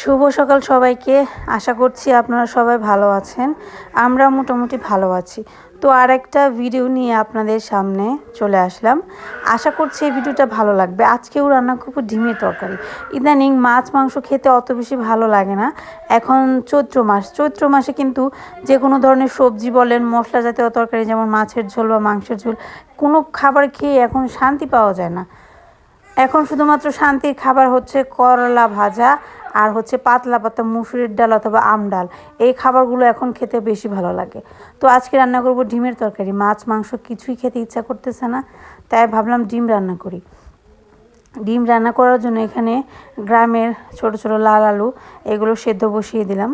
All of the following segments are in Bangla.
শুভ সকাল সবাইকে। আশা করছি আপনারা সবাই ভালো আছেন। আমরা মোটামুটি ভালো আছি। তো আর একটা ভিডিও নিয়ে আপনাদের সামনে চলে আসলাম। আশা করছি এই ভিডিওটা ভালো লাগবে। আজকেও রান্না করব ডিমের তরকারি। ইদানিং মাছ, মাংস খেতে অত বেশি ভালো লাগে না। এখন চৈত্র মাস। চৈত্র মাসে কিন্তু যে কোনো ধরনের সবজি বলেন, মশলা জাতীয় তরকারি যেমন মাছের ঝোল বা মাংসের ঝোল, কোনো খাবার খেয়ে এখন শান্তি পাওয়া যায় না। এখন শুধুমাত্র শান্তির খাবার হচ্ছে করলা ভাজা আর হচ্ছে পাতলা পাতা মুসুরির ডাল অথবা আম ডাল। এই খাবারগুলো এখন খেতে বেশি ভালো লাগে। তো আজকে রান্না করব ডিমের তরকারি। মাছ, মাংস কিছুই খেতে ইচ্ছা করতেছে না, তাই ভাবলাম ডিম রান্না করি। ডিম রান্না করার জন্য এখানে গ্রামের ছোট ছোট লাল আলু, এগুলো সেদ্ধ বসিয়ে দিলাম।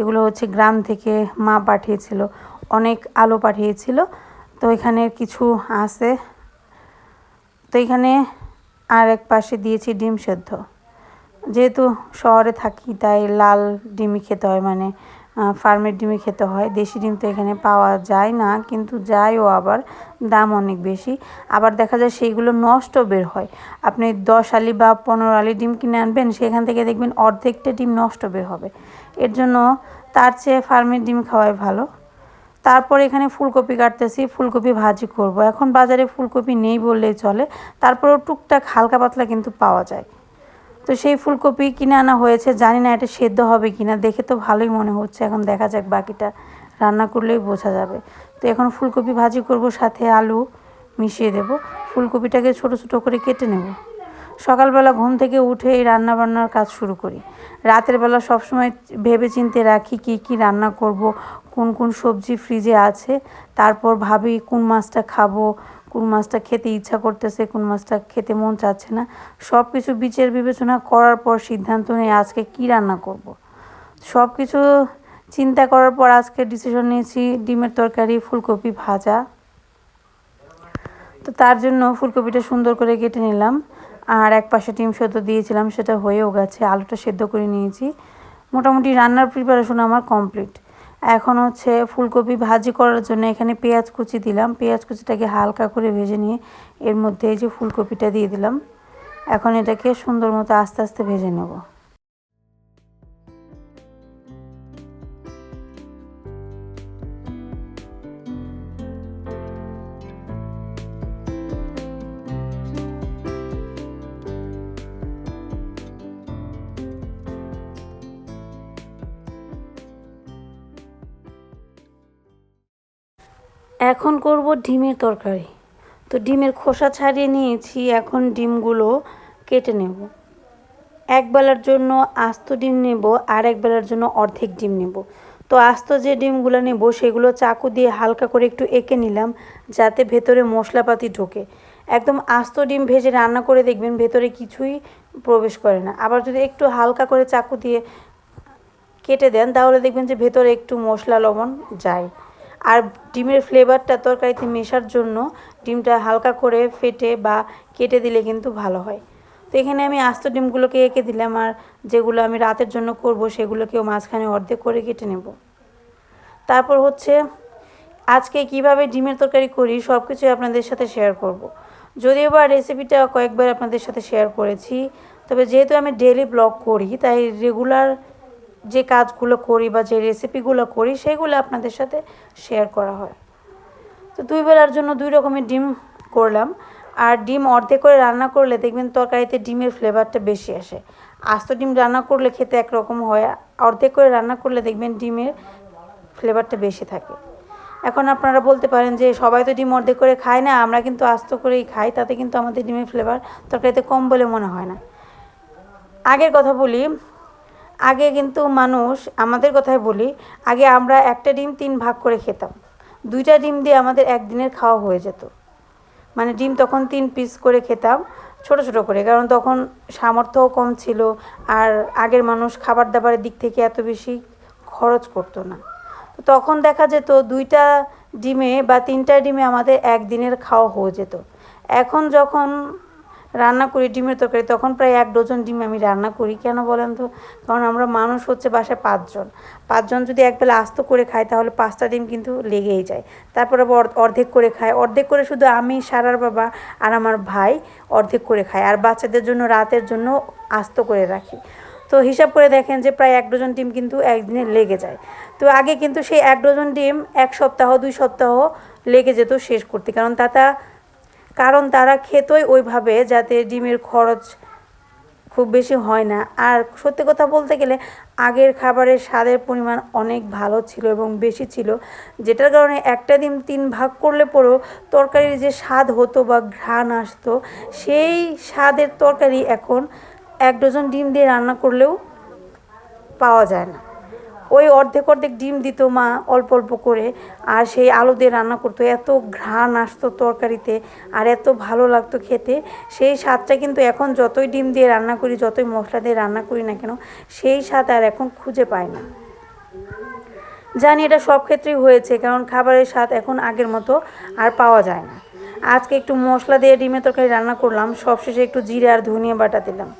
এগুলো হচ্ছে গ্রাম থেকে মা পাঠিয়েছিল, অনেক আলু পাঠিয়েছিল। তো এখানে কিছু আছে। তো এখানে আর এক পাশে দিয়েছি ডিম সেদ্ধ। যেহেতু শহরে থাকি, তাই লাল ডিমই খেতে হয় মানে ফার্মের ডিমই খেতে হয়। দেশি ডিম তো এখানে পাওয়া যায় না, কিন্তু যায়ও আবার, দাম অনেক বেশি। আবার দেখা যায় সেইগুলো নষ্ট বের হয়। আপনি দশ আলি বা পনেরো আলি ডিম কিনে আনবেন, সেখান থেকে দেখবেন অর্ধেকটা ডিম নষ্ট বের হবে। এর জন্য তার চেয়ে ফার্মের ডিম খাওয়াই ভালো। তারপর এখানে ফুলকপি কাটতেছি, ফুলকপি ভাজি করব। এখন বাজারে ফুলকপি নেই বললেই চলে। তারপরেও টুকটাক হালকা পাতলা কিন্তু পাওয়া যায়। তো সেই ফুলকপি কিনে আনা হয়েছে, জানি না এটা সেদ্ধ হবে কি না দেখে তো ভালোই মনে হচ্ছে। এখন দেখা যাক বাকিটা রান্না করলেই বোঝা যাবে। তো এখন ফুলকপি ভাজি করব, সাথে আলু মিশিয়ে দেব। ফুলকপিটাকে ছোট ছোট করে কেটে নেব। সকালবেলা ঘুম থেকে উঠে এই রান্না বান্নার কাজ শুরু করি। রাতের বেলা সবসময় ভেবে চিনতে রাখি কি কি রান্না করব কোন কোন সবজি ফ্রিজে আছে, তারপর ভাবি কোন মাছটা খাব, কোন মাছটা খেতে ইচ্ছা করতেছে, কোন মাছটা খেতে মন চাচ্ছে না। সব কিছু বিচার বিবেচনা করার পর সিদ্ধান্ত নিয়ে আজকে কি রান্না করব। সব কিছু চিন্তা করার পর আজকে ডিসিশন নিয়েছি ডিমের তরকারি, ফুলকপি ভাজা। তো তার জন্য ফুলকপিটা সুন্দর করে কেটে নিলাম। আর এক পাশে ডিম সেদ্ধ দিয়েছিলাম, সেটা হয়েও গেছে। আলুটা সেদ্ধ করে নিয়েছি। মোটামুটি রান্নার প্রিপারেশন আমার কমপ্লিট এখন হচ্ছে ফুলকপি ভাজি করার জন্য এখানে পেঁয়াজ কুচি দিলাম। পেঁয়াজ কুচিটাকে হালকা করে ভেজে নিয়ে এর মধ্যে এই যে ফুলকপিটা দিয়ে দিলাম। এখন এটাকে সুন্দর মতো আস্তে আস্তে ভেজে নেব। এখন করব ডিমের তরকারি। তো ডিমের খোসা ছাড়িয়ে নিয়েছি, এখন ডিমগুলো কেটে নেব। এক বেলার জন্য আস্ত ডিম নেব আর এক বেলার জন্য অর্ধেক ডিম নেব। তো আস্ত যে ডিমগুলো নেব, সেগুলো চাকু দিয়ে হালকা করে একটু এঁকে নিলাম, যাতে ভেতরে মশলাপাতি ঢোকে। একদম আস্ত ডিম ভেজে রান্না করে দেখবেন ভেতরে কিছুই প্রবেশ করে না। আবার যদি একটু হালকা করে চাকু দিয়ে কেটে দেন, তাহলে দেখবেন যে ভেতরে একটু মশলা লবণ যায়। আর ডিমের ফ্লেভারটা তরকারিতে মেশার জন্য ডিমটা হালকা করে ফেটে বা কেটে দিলে কিন্তু ভালো হয় তো এখানে আমি আস্ত ডিমগুলোকে এঁকে দিলাম আর যেগুলো আমি রাতের জন্য করব সেগুলোকেও মাঝখানে অর্ধেক করে কেটে নেব তারপর হচ্ছে আজকে কীভাবে ডিমের তরকারি করি সব কিছুই আপনাদের সাথে শেয়ার করব। যদিও বা রেসিপিটা কয়েকবার আপনাদের সাথে শেয়ার করেছি, তবে যেহেতু আমি ডেলি ব্লগ করি, তাই রেগুলার যে কাজগুলো করি বা যে রেসিপিগুলো করি, সেগুলো আপনাদের সাথে শেয়ার করা হয়। তো দুই বেলার জন্য দুই রকমের ডিম করলাম। আর ডিম অর্ধেক করে রান্না করলে দেখবেন তরকারিতে ডিমের ফ্লেভারটা বেশি আসে। আস্ত ডিম রান্না করলে খেতে একরকম হয়। অর্ধেক করে রান্না করলে দেখবেন ডিমের ফ্লেভারটা বেশি থাকে। এখন আপনারা বলতে পারেন যে সবাই তো ডিম অর্ধেক করে খায় না, আমরা কিন্তু আস্ত করেই খাই, তাতে কিন্তু আমাদের ডিমের ফ্লেভার তরকারিতে কম বলে মনে হয় না। আগের কথা বলি আগে কিন্তু মানুষ, আমাদের কথাই বলি, আগে আমরা একটা ডিম তিন ভাগ করে খেতাম। দুইটা ডিম দিয়ে আমাদের একদিনের খাওয়া হয়ে যেত। মানে ডিম তখন তিন পিস করে খেতাম, ছোট ছোট করে, কারণ তখন সামর্থ্যও কম ছিল আর আগের মানুষ খাবার দাবারের দিক থেকে এত বেশি খরচ করতো না। তখন দেখা যেত দুইটা ডিমে বা তিনটা ডিমে আমাদের একদিনের খাওয়া হয়ে যেত। এখন যখন রান্না করি ডিমের তরকারি, তখন প্রায় এক ডজন ডিম আমি রান্না করি। কেন বলেন তো? কারণ আমরা মানুষ হচ্ছে বাসায় পাঁচজন। পাঁচজন যদি একবেলা আস্ত করে খায়, তাহলে পাঁচটা ডিম কিন্তু লেগেই যায়। তারপরে অর্ধেক করে খায়। অর্ধেক করে শুধু আমি, সারার বাবা আর আমার ভাই অর্ধেক করে খায়। আর বাচ্চাদের জন্য রাতের জন্য আস্ত করে রাখি। তো হিসাব করে দেখেন যে প্রায় এক ডজন ডিম কিন্তু একদিনে লেগে যায়। তো আগে কিন্তু সেই এক ডজন ডিম এক সপ্তাহ, দুই সপ্তাহ লেগে যেত শেষ করতে। কারণ তাতা কারণ তারা খেতই ওইভাবে যাতে ডিমের খরচ খুব বেশি হয় না। আর সত্যি কথা বলতে গেলে আগের খাবারের স্বাদের পরিমাণ অনেক ভালো ছিল এবং বেশি ছিল, যেটার কারণে একটা ডিম তিন ভাগ করলে পরেও তরকারির যে স্বাদ হতো বা ঘ্রাণ আসতো, সেই স্বাদের তরকারি এখন এক ডজন ডিম দিয়ে রান্না করলেও পাওয়া যায় না। ওই অর্ধেক অর্ধেক ডিম দিত মা অল্প অল্প করে, আর সেই আলু দিয়ে রান্না করতো। এত ঘ্রাণ আসতো তরকারিতে, আর এত ভালো লাগতো খেতে। সেই স্বাদটা কিন্তু এখন যতই ডিম দিয়ে রান্না করি, যতই মশলা দিয়ে রান্না করি না কেন, সেই স্বাদ আর এখন খুঁজে পাই না। জানি এটা সব ক্ষেত্রেই হয়েছে, কারণ খাবারের স্বাদ এখন আগের মতো আর পাওয়া যায় না। আজকে একটু মশলা দিয়ে ডিমের তরকারি রান্না করলাম, সবশেষে একটু জিরে আর ধনিয়া বাটা দিলাম।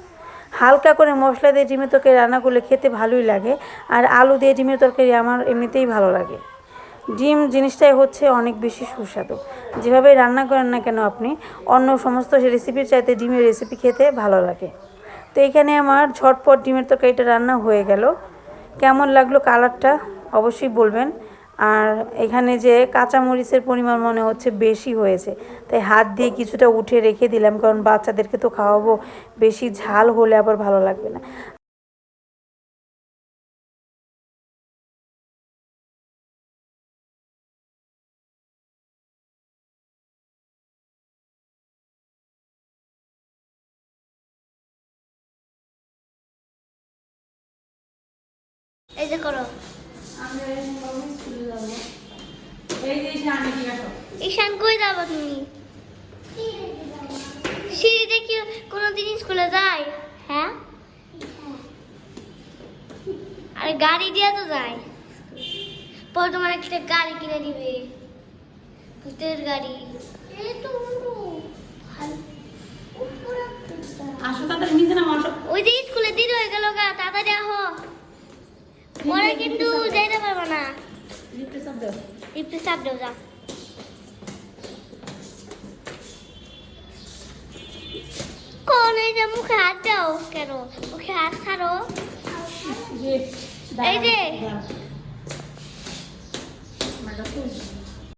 হালকা করে মশলা দিয়ে ডিমের তরকারি রান্না করলে খেতে ভালোই লাগে। আর আলু দিয়ে ডিমের তরকারি আমার এমনিতেই ভালো লাগে। ডিম জিনিসটাই হচ্ছে অনেক বেশি সুস্বাদু। যেভাবে রান্না করেন না কেন আপনি, অন্য সমস্ত রেসিপির চাইতে ডিমের রেসিপি খেতে ভালো লাগে। তো এখানে আমার ঝটপট ডিমের তরকারিটা রান্না হয়ে গেল। কেমন লাগল কালারটা অবশ্যই বলবেন। আর এখানে যে কাঁচামরিচের পরিমাণ মনে হচ্ছে বেশি হয়েছে। তাই হাত দিয়ে কিছুটা উঠে রেখে দিলাম, কারণ বাচ্চাদেরকে তো খাওয়াবো, বেশি ঝাল হলে আবার ভালো লাগবে না। এই যে করো। ঈশান কই যাব তুমি? সিঁড়িতে কি কোনোদিন স্কুলে যায়? হ্যাঁ? আরে গাড়ি দিয়ে তো যায়। পরে তোমার একটা গাড়ি কিনে দিবে। ভূতের গাড়ি। আসো তাড়াতাড়ি নিচে নামো আসো। ওই যে স্কুলে দিন হয়ে গেল গা তাড়াতাড়ি আহো। পরে কিন্তু যাইতে পারব না। লিফটে চাপ দেও। যা। কোন এই যে মুখে হাত দাও কেন? মুখে হাত ছাড়ো। এই যে।